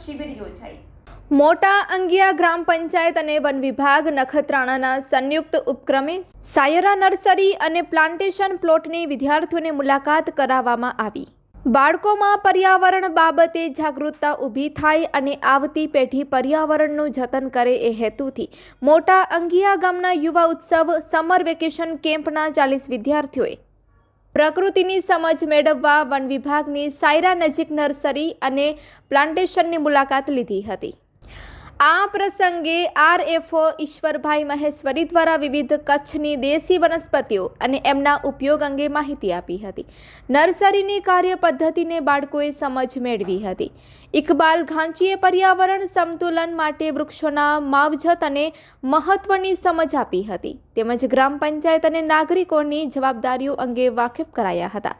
શિબિર યોજાઈ. મોટા અંગિયા ગ્રામ પંચાયત અને વન વિભાગ નખત્રાણાના સંયુક્ત ઉપક્રમે સાયરા નર્સરી અને પ્લાન્ટેશન પ્લોટની વિદ્યાર્થીઓને મુલાકાત કરાવવામાં આવી. બાળકોમાં પર્યાવરણ બાબતે જાગૃતતા ઊભી થાય અને આવતી પેઢી પર્યાવરણનું જતન કરે એ હેતુથી મોટા અંગિયા ગામના યુવા ઉત્સવ સમર વેકેશન કેમ્પના ચાલીસ વિદ્યાર્થીઓએ પ્રકૃતિની સમજ મેળવવા વન વિભાગની સાયરા નજીક નર્સરી અને પ્લાન્ટેશનની મુલાકાત લીધી હતી. આ પ્રસંગે આરએફઓ ઈશ્વરભાઈ મહેશ્વરી દ્વારા વિવિધ કચ્છની દેશી વનસ્પતિઓ અને એમના ઉપયોગ અંગે માહિતી આપી હતી. નર્સરીની કાર્ય પદ્ધતિને બાળકોએ સમજ મેળવી હતી. ઇકબાલ ઘાંચીએ પર્યાવરણ સંતુલન માટે વૃક્ષોના માવજત અને મહત્વની સમજ આપી હતી. તેમજ ગ્રામ પંચાયત અને નાગરિકોની જવાબદારીઓ અંગે વાકેફ કરાયા હતા.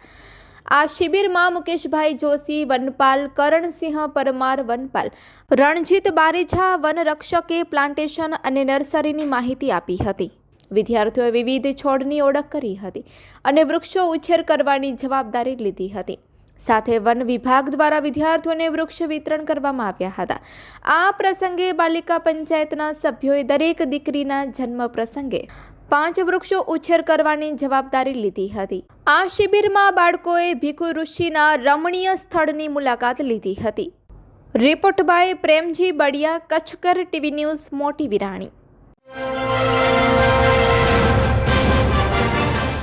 આ શિબિરમાં મુકેશભાઈ જોશી, વનપાલ, કરણસિંહ, પરમાર, વનપાલ. રણજીત બારેજા વનરક્ષકે પ્લાન્ટેશન અને નર્સરીની માહિતી આપી હતી. વિદ્યાર્થીઓએ વિવિધ છોડની ઓળખ કરી હતી અને વૃક્ષો ઉછેર કરવાની જવાબદારી લીધી હતી. સાથે વન વિભાગ દ્વારા વિદ્યાર્થીઓને વૃક્ષ વિતરણ કરવામાં આવ્યા હતા. આ પ્રસંગે બાલિકા પંચાયતના સભ્યોએ દરેક દીકરીના જન્મ પ્રસંગે પાંચ વૃક્ષો ઉછેર કરવાની જવાબદારી લીધી હતી. આ શિબિરમાં બાળકોએ ભીખુ ઋષિના રમણીય સ્થળની મુલાકાત લીધી હતી. રિપોર્ટ બાય પ્રેમજી બડિયા, કચ્છકર ટીવી ન્યૂઝ, મોટી વિરાણી.